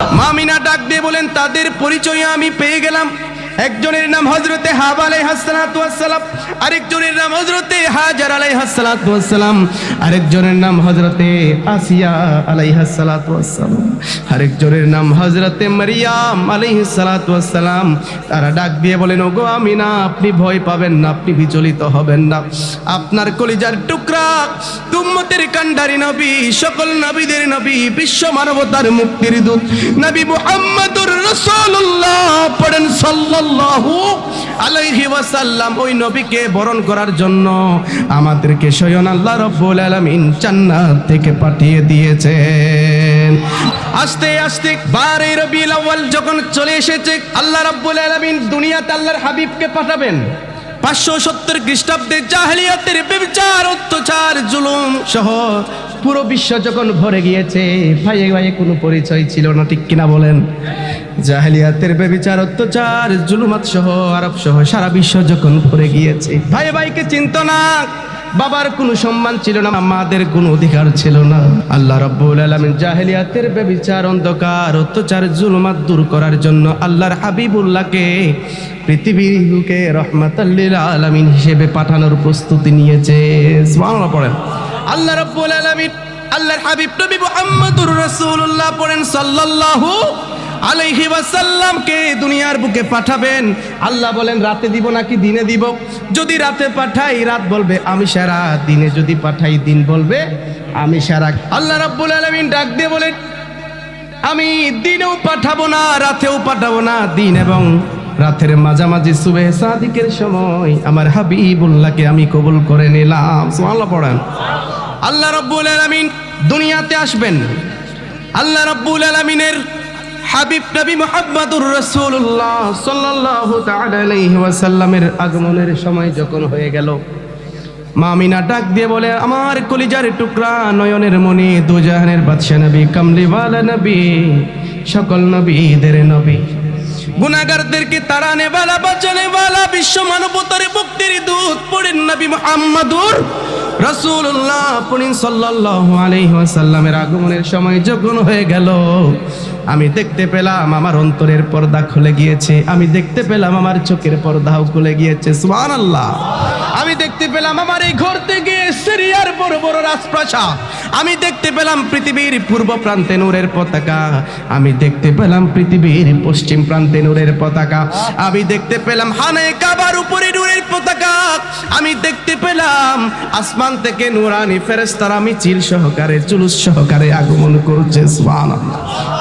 মামিনা ডাক দিয়ে বলেন তাদের পরিচয় আমি পেয়ে গেলাম। একজনের নাম হজরতে হাব আলাই হাসালাম আরেকজনের নাম হজরতে হাজার আলাই হাসালাম আরেকজনের নাম হজরতে আসিয়া আলাই হাসালাম আরেকজনের নাম হজরতে মারিয়াম আলাই সালাতাম তারা ডাক দিয়ে বলেন, ওগো আমি না আপনি ভয় পাবেন না, আপনি বিচলিত হবেন না। আপনার কলিজার টুকরা তুম্মতের কান্ডারি নবী, সকল নবীদের নবী, বিশ্ব মানবতার মুক্তির দূত, নবী মুহাম্মদুর রাসূলুল্লাহ, পড়েন সাল্লাল্লাহু আলাইহি ওয়াসাল্লাম নবীকে বরণ করার জন্য আমাদেরকে স্বয়ং আল্লাহ রাব্বুল আলামিন জান্নাত থেকে পাঠিয়ে দিয়েছেন। আস্তে আস্তে বারে রবিউল আউয়াল যখন চলে এসেছে, আল্লাহ রাব্বুল আলামিন দুনিয়াতে আল্লাহর হাবিবকে পাঠাবেন। পাঁচশো সত্তর খ্রিস্টাব্দে জাহলিয়াতের ব্যবচার, অত্যাচার, জুলুম সহ পুরো বিশ্ব যখন ভরে গিয়েছে, ভাইয়ে ভাইয়ে কোনো পরিচয় ছিল না, ঠিক কিনা বলেন? জাহলিয়াতের ব্যবচার অত্যাচার, জুলুমাত সহ, আরব সহ সারা বিশ্ব যখন ভরে গিয়েছে ভাই ভাইকে চিন্ত না। বাবার কোনো সম্মান ছিল না মাদের কোনো অধিকার ছিল না। আল্লাহ রাব্বুল আলামিন জাহেলিয়াতের ব্যভিচার অন্ধকার, অত্যাচার, জুলুমাত দূর করার জন্য আল্লাহর হাবিবুল্লাহকে পৃথিবীর বুকে রহমাতাল্লিল আলামিন হিসেবে পাঠানোর প্রস্তুতি নিয়েছে। পড়েন। আল্লাহ রাব্বুল আলামিন, আল্লাহর হাবিব নবী মুহাম্মদুর রাসূলুল্লাহ পড়েন সাল্লাল্লাহু আলাইহি ওয়াসাল্লামকে দুনিয়ার বুকে পাঠাবেন? আল্লাহ বলেন, রাতে দিব নাকি দিনে দিব? যদি রাতে পাঠাই, রাত বলবে, আমি সারা দিনে যদি পাঠাই, দিন বলবে, আমি সারা আল্লাহ রাব্বুল আলামিন ডাক দিয়ে বলেন, আমি দিনেও পাঠাবো না, রাতেও পাঠাবো না, দিন এবং রাতের মাঝামাঝি সুবে সাদিকের সময় আমার হাবিবুল্লাহকে আমি কবুল করে নিলাম। সুবহানাল্লাহ পড়েন। আল্লাহ রব্বুল আলামিন দুনিয়াতে আসবেন। আল্লাহ রাব্বুল আলামিনের হাবিব নবী মুহাম্মদুর তাআলা আলাইহি ওয়াসাল্লামের আগমনের সময় যখন হয়ে গেল মামিনা ডাক দিয়ে বলে, আমার কলিজার টুকরা নয়নের মনি দুজাহানের বাদশাহ নবী, কামলিওয়ালা নবী, সকল নবীদের নবী। গুনাগারদেরকে তারা বালা, বাঁচানে বালা, বিশ্ব মানবতার ভক্তির দুধ পড়েন নবী মুহাম্মাদুর রাসূলুল্লাহ পড়েন সাল্লাল্লাহু আলাইহি আগমনের সময় যখন হয়ে গেল, আমি দেখতে পেলাম আমার অন্তরের পর্দা খুলে গিয়েছে, আমি দেখতে পেলাম আমার চোখের পর্দাও খুলে গিয়েছে, সুবহানাল্লাহ। আমি দেখতে পেলাম আমার এই ঘর থেকে সিরিয়ার বড় বড় রাজপ্রাসাদ। আমি দেখতে পেলাম পৃথিবীর পূর্ব প্রান্তে নূরের পতাকা। আমি দেখতে পেলাম পৃথিবীর পশ্চিম প্রান্তে নূরের পতাকা। আমি দেখতে পেলাম হানে কাবার উপরে আমি দেখতে পেলাম, আসমান থেকে নুরানি ফেরেস্তার আমি চিল সহকারে চুলুস সহকারে আগমন করছে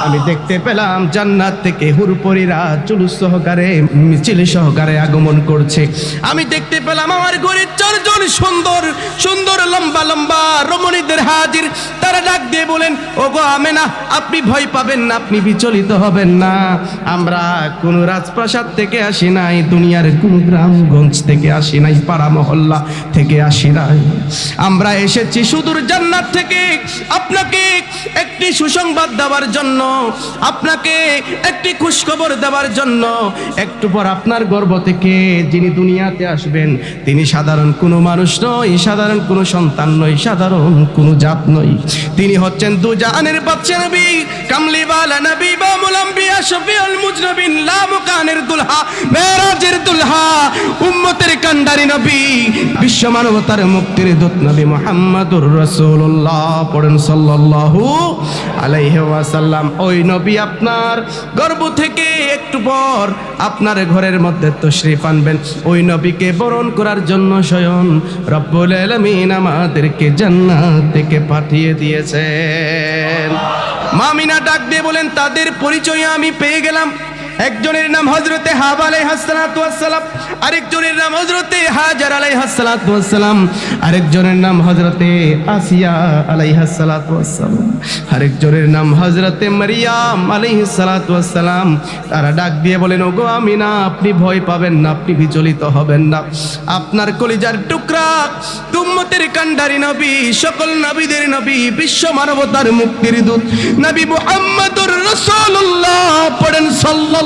আমি দেখতে পেলাম, জান্নাত থেকে হুরপরিরা চুলুস সহকারে, মিছিল সহকারে আগমন করছে। আমি দেখতে পেলাম, আমার ঘরের চারজন সুন্দর সুন্দর, লম্বা লম্বা রমণীদের হাজির। তারা ডাক দিয়ে বলেন ও গো আমেনা, আপনি ভয় পাবেন না, আপনি বিচলিত হবেন না। আমরা কোনো রাজপ্রাসাদ থেকে আসি নাই, দুনিয়ার কোনো গ্রামগঞ্জ থেকে আসি নাই। পাড়া মহল্লা থেকে আসি নাই। আমরা এসেছি সুদূর জান্নাত থেকে। আপনাকে একটি সুসংবাদ দেওয়ার জন্য, আপনাকে একটি খুশখবর দেওয়ার জন্য। একটু পর আপনার গর্ভ থেকে যিনি দুনিয়াতে আসবেন, তিনি সাধারণ কোনো মানুষ নয়, সাধারণ কোনো সন্তান নয়, সাধারণ কোনো জাত নয়। তিনি হচ্ছেন দু জাহানের বাচ্চা নবী, কামলিওয়ালা নবী বা মুলাম্বিয়া শফিউল মুজনবিন লা মুকানের দুলহা, মেরাজের দুলহা, উম্মতের কান্ডারি নবী, বিশ্ব মানবতার মুক্তির দূত নবী মুহাম্মদুর রাসূলুল্লাহ, পড়েন সাল্লাল্লাহু আলাইহি ওয়াসাল্লাম। ওই নবী আপনার গর্ভ থেকে একটু পর আপনার ঘরের মধ্যে তশরিফ আনবেন। ওই নবীকে বরণ করার জন্য স্বয়ং রব্বুল আলামিন আমাদেরকে জান্নাত থেকে পাঠিয়ে দিয়েছেন। মামিনা ডাক দিয়ে বলেন, তাদের পরিচয় আমি পেয়ে গেলাম। একজনের নাম হজরতে হাব আলাই হাসালাম আরেকজনের নাম হজরতে হাজার আলাই হাসালাম আরেকজনের নাম হজরতে আসিয়া আলাই হাসালাম আরেকজনের নাম হজরতে মারিয়াম আলাই সালাম। তারা ডাক দিয়ে বলেন, ওগো আমি না আপনি ভয় পাবেন না, আপনি বিচলিত হবেন না। আপনার কলিজার টুকরা তুম্মতের কান্ডারি নবী, সকল নবীদের নবী, বিশ্ব মানবতার মুক্তির দূত, নবী মুহাম্মদুর রাসূলুল্লাহ, পড়েন সাল্লাল্লাহু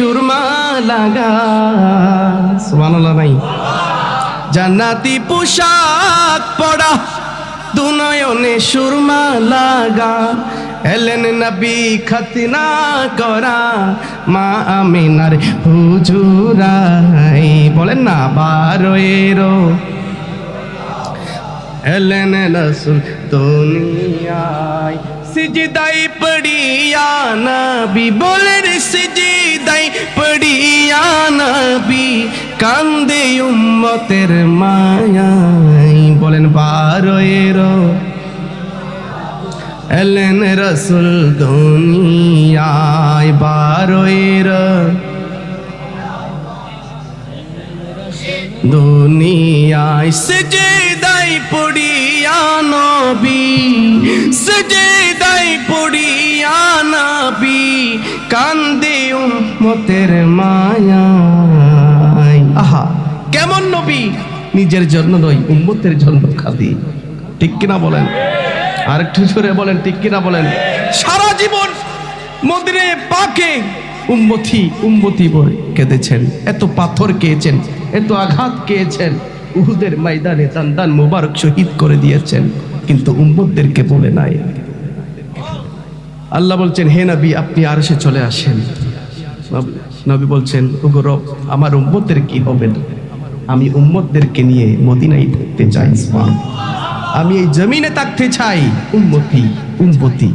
সুরমা লাগা। সুবহানাল্লাহ নাই জান্নাতি পোশাক পড়া দুনয়নে সুরমা লাগা। এলেন নবী খতনা করা মা আমিনার হুজুরাই। বলেন না বারোয়েরো এলেন রসুল দুনিয়ায়। সিজদাই পড়িয়া নবী, বলেন সিজদাই পড়িয়া নবী, কান্দে উম্মতের মায়াই বলেন বারোয়েরো এলেন রসুল দুনিয়ায় বারোয়েরো দুনিয়ায় সেজেদাই পড়িয়া নবী সেজেদাই পড়িয়া নবী, কান্দে উম্মতের মায়ায়। আহা, কেমন নবী? নিজের জন্য নয়, উম্মতের জন্য খাদি ঠিক কিনা বলেন? আরেকটু জোরে বলেন, ঠিক কিনা বলেন? সারা জীবন মন্দিরে পাকে উম্মতি উম্মতি বলে কেঁদেছেন। এত পাথর খেয়েছেন এত আঘাত খেয়েছেন উহুদের ময়দানে দান মোবারক শহীদ করে দিয়েছেন, কিন্তু উম্মদদেরকে বলে নাই। আল্লাহ বলছেন, হে নবী, আপনি আর সে চলে আসেন। নবী- বলছেন, ওগো আমার উম্মতের কি হবে আমি উম্মতদেরকে নিয়ে মদিনায় থাকতে চাই। আমি এই জমিনে থাকতে চাই, উম্মতি উম্মতি।